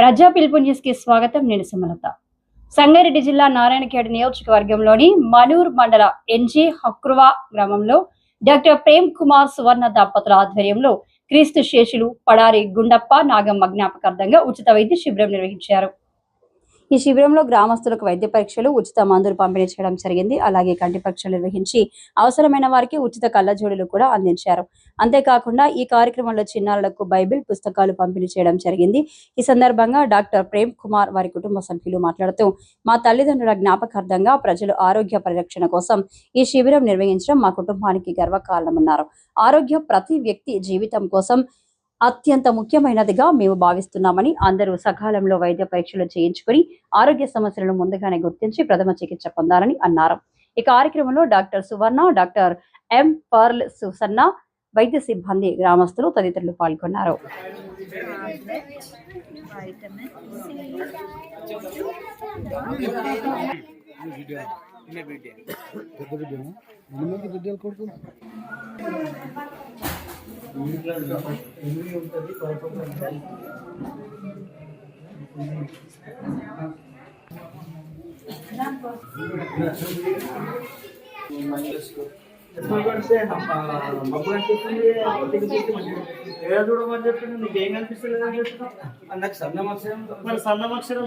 ప్రజా పిలుపు న్యూస్కి స్వాగతం నేను సుమలత. సంగారెడ్డి జిల్లా నారాయణఖేడ్ నియోజకవర్గంలోని మనూర్ మండల ఎన్జీ హక్రువా గ్రామంలో డాక్టర్ ప్రేమ్ కుమార్ సువర్ణ దంపతుల ఆధ్వర్యంలో క్రీస్తు శేషులు పడారి గుండప్ప నాగమ్మ జ్ఞాపకార్థంగా ఉచిత వైద్య శిబిరం నిర్వహించారు. ఈ శిబిరంలో గ్రామస్తులకు వైద్య పరీక్షలు ఉచిత మందులు పంపిణీ చేయడం జరిగింది. అలాగే కంటి పరీక్షలు నిర్వహించి అవసరమైన వారికి ఉచిత కళ్ళజోడులు కూడా అందించారు. అంతేకాకుండా ఈ కార్యక్రమంలో చిన్నారులకు బైబిల్ పుస్తకాలు పంపిణీ చేయడం జరిగింది. ఈ సందర్భంగా డాక్టర్ ప్రేమ్ కుమార్ వారి కుటుంబ సభ్యులు మాట్లాడుతూ మా తల్లిదండ్రుల జ్ఞాపకార్థంగా ప్రజలు ఆరోగ్య పరిరక్షణ కోసం ఈ శిబిరం నిర్వహించడం మా కుటుంబానికి గర్వకారణమన్నారు. ఆరోగ్యం ప్రతి వ్యక్తి జీవితం కోసం అత్యంత ముఖ్యమైనదిగా మేము భావిస్తున్నామని అందరూ సకాలంలో వైద్య పరీక్షలు చేయించుకుని ఆరోగ్య సమస్యలను ముందుగానే గుర్తించి ప్రథమ చికిత్స పొందాలని అన్నారు. ఈ కార్యక్రమంలో doctor Suvarna doctor M Pearl Susanna వైద్య సిబ్బంది గ్రామస్తులు తదితరులు పాల్గొన్నారు. పెద్ద ఎనిమిది బిడ్డలు కొడుకు ఏడా చూడమని చెప్పింది నీకు ఏం కనిపిస్తలేదు అని చెప్పిన నాకు సన్నం అక్షరం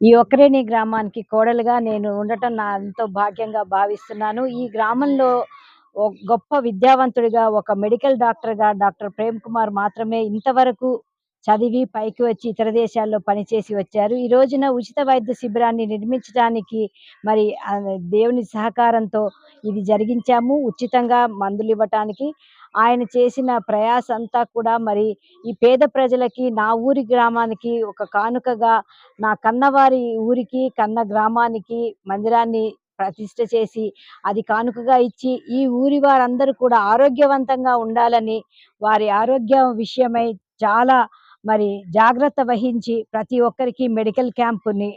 ఈ ఒక్కరేని గ్రామానికి కోడలుగా నేను ఉండటం నా ఎంతో భాగ్యంగా భావిస్తున్నాను. ఈ గ్రామంలో గొప్ప విద్యావంతుడిగా ఒక మెడికల్ డాక్టర్గా డాక్టర్ ప్రేమ్ కుమార్ మాత్రమే ఇంతవరకు చదివి పైకి వచ్చి ఇతర దేశాల్లో పనిచేసి వచ్చారు. ఈ రోజున ఉచిత వైద్య శిబిరాన్ని నిర్మించడానికి మరి దేవుని సహకారంతో ఇది జరిగించాము. ఉచితంగా మందులు ఇవ్వటానికి ఆయన చేసిన ప్రయాస అంతా కూడా మరి ఈ పేద ప్రజలకి నా ఊరి గ్రామానికి ఒక కానుకగా నా కన్నవారి ఊరికి కన్న గ్రామానికి మందిరాన్ని ప్రతిష్ట చేసి అది కానుకగా ఇచ్చి ఈ ఊరి వారందరూ కూడా ఆరోగ్యవంతంగా ఉండాలని వారి ఆరోగ్యం విషయమై చాలా మరి జాగ్రత్త వహించి ప్రతి ఒక్కరికి మెడికల్ క్యాంపుని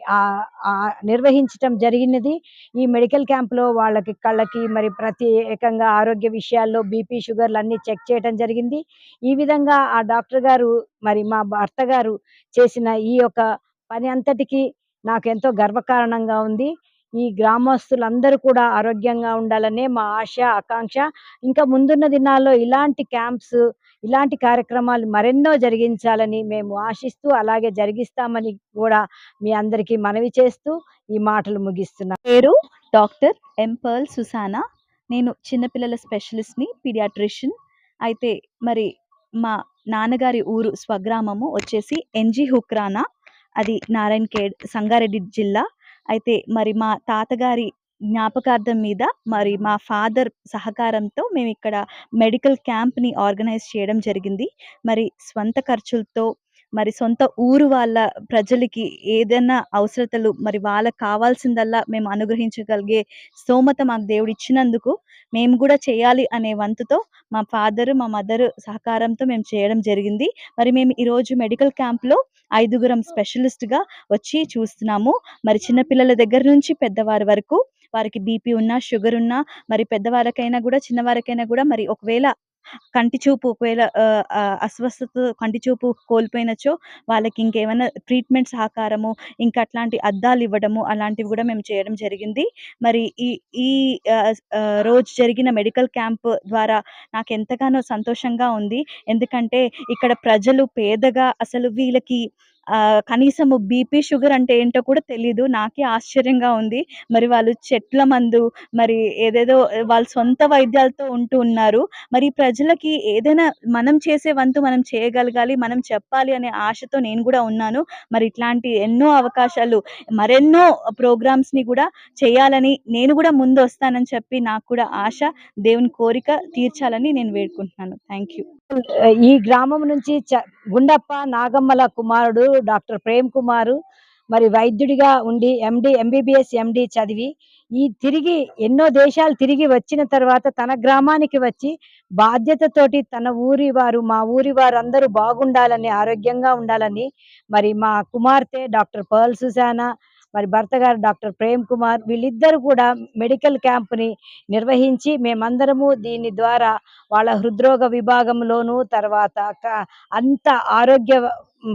నిర్వహించటం జరిగినది. ఈ మెడికల్ క్యాంపులో వాళ్ళకి కళ్ళకి మరి ప్రత్యేకంగా ఆరోగ్య విషయాల్లో బీపీ షుగర్లు అన్నీ చెక్ చేయటం జరిగింది. ఈ విధంగా ఆ డాక్టర్ గారు మరి మా భర్త గారు చేసిన ఈ యొక్క పని అంతటికి నాకు ఎంతో గర్వకారణంగా ఉంది. ఈ గ్రామస్తులందరూ కూడా ఆరోగ్యంగా ఉండాలనే మా ఆశ ఆకాంక్ష. ఇంకా ముందున్న దినాల్లో ఇలాంటి క్యాంప్స్ ఇలాంటి కార్యక్రమాలు మరెన్నో జరిగించాలని మేము ఆశిస్తూ అలాగే జరిగిస్తామని కూడా మీ అందరికీ మనవి చేస్తూ ఈ మాటలు ముగిస్తున్నాను పేరు డాక్టర్ ఎంపర్ల్ సుసానా. నేను చిన్నపిల్లల స్పెషలిస్ట్ని పీడియాట్రిషియన్. అయితే మరి మా నాన్నగారి ఊరు స్వగ్రామము వచ్చేసి ఎన్జి హుక్రానా. అది నారాయణఖేడ్ సంగారెడ్డి జిల్లా. అయితే మరి మా తాతగారి జ్ఞాపకార్థం మీద మరి మా ఫాదర్ సహకారంతో మేము ఇక్కడ మెడికల్ క్యాంప్ని ఆర్గనైజ్ చేయడం జరిగింది. మరి స్వంత ఖర్చులతో మరి సొంత ఊరు వాళ్ళ ప్రజలకి ఏదైనా అవసరతలు మరి వాళ్ళకి కావాల్సిందల్లా మేము అనుగ్రహించగలిగే స్తోమత మాకు దేవుడు ఇచ్చినందుకు మేము కూడా చేయాలి అనే వంతుతో మా ఫాదర్ మా మదర్ సహకారంతో మేము చేయడం జరిగింది. మరి మేము ఈరోజు మెడికల్ క్యాంప్లో ఐదుగురం స్పెషలిస్ట్గా వచ్చి చూస్తున్నాము. మరి చిన్నపిల్లల దగ్గర నుంచి పెద్దవారి వరకు వారికి బీపీ ఉన్నా షుగర్ ఉన్నా మరి పెద్దవారికైనా కూడా చిన్నవారికైనా కూడా మరి ఒకవేళ కంటి చూపు ఒకవేళ ఆ, అస్వస్థత కంటి చూపు కోల్పోయినచో వాళ్ళకి ఇంకేమైనా ట్రీట్మెంట్ సహకారము ఇంకా అట్లాంటి అద్దాలు ఇవ్వడము అలాంటివి కూడా మేము చేయడం జరిగింది. మరి ఈ ఈ రోజు జరిగిన మెడికల్ క్యాంప్ ద్వారా నాకు ఎంతగానో సంతోషంగా ఉంది. ఎందుకంటే ఇక్కడ ప్రజలు పేదగా అసలు వీళ్ళకి కనీసము బీపీ, షుగర్ అంటే ఏంటో కూడా తెలీదు. నాకే ఆశ్చర్యంగా ఉంది. మరి వాళ్ళు చెట్ల మందు, మరి ఏదేదో వాళ్ళ సొంత వైద్యాలతో ఉంటూ ఉన్నారు. మరి ప్రజలకి ఏదైనా మనం చేసే వంతు మనం చేయగలగాలి, మనం చెప్పాలి అనే ఆశతో నేను కూడా ఉన్నాను. మరి ఇట్లాంటి ఎన్నో అవకాశాలు, మరెన్నో ప్రోగ్రామ్స్‌ని కూడా చేయాలని నేను కూడా ముందు వస్తానని చెప్పి నాకు కూడా ఆశ. దేవుని కోరిక తీర్చాలని నేను వేడుకుంటున్నాను. Thank you. ఈ గ్రామం నుంచి చ గుండప్ప నాగమ్మల కుమారుడు డాక్టర్ ప్రేమ్ కుమారు మరి వైద్యుడిగా ఉండి ఎండి ఎంబీబీఎస్ ఎండి చదివి ఈ తిరిగి ఎన్నో దేశాలు తిరిగి వచ్చిన తర్వాత తన గ్రామానికి వచ్చి బాధ్యతతోటి తన ఊరి వారు మా ఊరి వారు అందరూ బాగుండాలని ఆరోగ్యంగా ఉండాలని మరి మా కుమార్తె డాక్టర్ పర్ల్ సుజానా మరి భర్త గారు డాక్టర్ ప్రేమ్ కుమార్ వీళ్ళిద్దరు కూడా మెడికల్ క్యాంప్ని నిర్వహించి మేమందరము దీని ద్వారా వాళ్ళ హృద్రోగ విభాగంలోను తర్వాత అంత ఆరోగ్య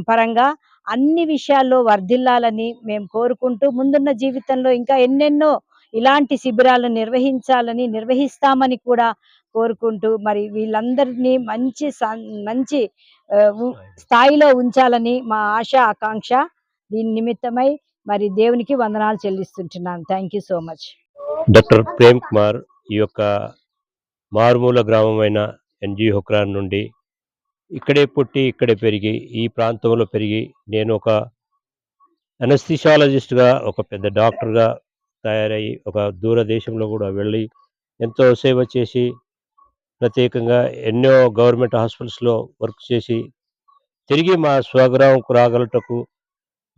పరంగా అన్ని విషయాల్లో వర్ధిల్లాలని మేము కోరుకుంటూ ముందున్న జీవితంలో ఇంకా ఎన్నెన్నో ఇలాంటి శిబిరాలు నిర్వహించాలని నిర్వహిస్తామని కూడా కోరుకుంటూ మరి వీళ్ళందరినీ మంచి మంచి స్థాయిలో ఉంచాలని మా ఆశ ఆకాంక్ష. దీని నిమిత్తమై మరి దేవునికి వందనాలు చెల్లిస్తుంటున్నాను. Thank you so much doctor Prem Kumar ఈ యొక్క మారుమూల గ్రామమైన ఎన్జి హుక్రాన్ నుండి ఇక్కడే పుట్టి ఇక్కడే పెరిగి ఈ ప్రాంతంలో పెరిగి నేను ఒక అనస్థిషాలజిస్ట్గా ఒక పెద్ద డాక్టర్గా తయారయ్యి ఒక దూర దేశంలో కూడా వెళ్ళి ఎంతో సేవ చేసి ప్రత్యేకంగా ఎన్నో గవర్నమెంట్ హాస్పిటల్స్లో వర్క్ చేసి తిరిగి మా స్వగ్రామంకు రాగలటకు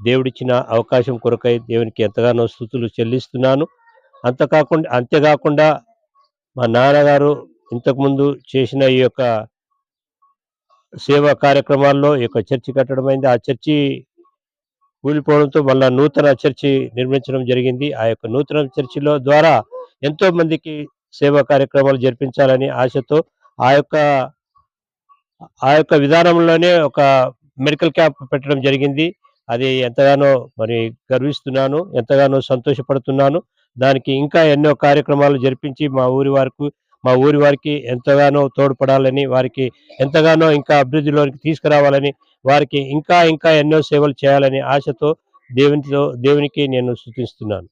దేవుడిచ్చిన అవకాశం కొరకై దేవునికి ఎంతగానో స్థుతులు చెల్లిస్తున్నాను. అంతకాకుండా అంతేకాకుండా మా నాన్నగారు ఇంతకుముందు చేసిన ఈ యొక్క సేవా కార్యక్రమాల్లో ఈ యొక్క చర్చి కట్టడం అయింది ఆ చర్చి కూలిపోవడంతో మళ్ళా నూతన చర్చి నిర్మించడం జరిగింది. ఆ యొక్క నూతన చర్చిలో ద్వారా ఎంతో మందికి సేవా కార్యక్రమాలు జరిపించాలని ఆశతో ఆ యొక్క ఆ యొక్క విధానంలోనే ఒక మెడికల్ క్యాంప్ పెట్టడం జరిగింది. అది ఎంతగానో మరి గర్విస్తున్నాను ఎంతగానో సంతోషపడుతున్నాను. దానికి ఇంకా ఎన్నో కార్యక్రమాలు జరిపించి మా ఊరి వారికి మా ఊరి వారికి ఎంతగానో తోడ్పడాలని వారికి ఎంతగానో ఇంకా అభివృద్ధిలోకి తీసుకురావాలని వారికి ఇంకా ఇంకా ఎన్నో సేవలు చేయాలని ఆశతో దేవునితో దేవునికి నేను సూచిస్తున్నాను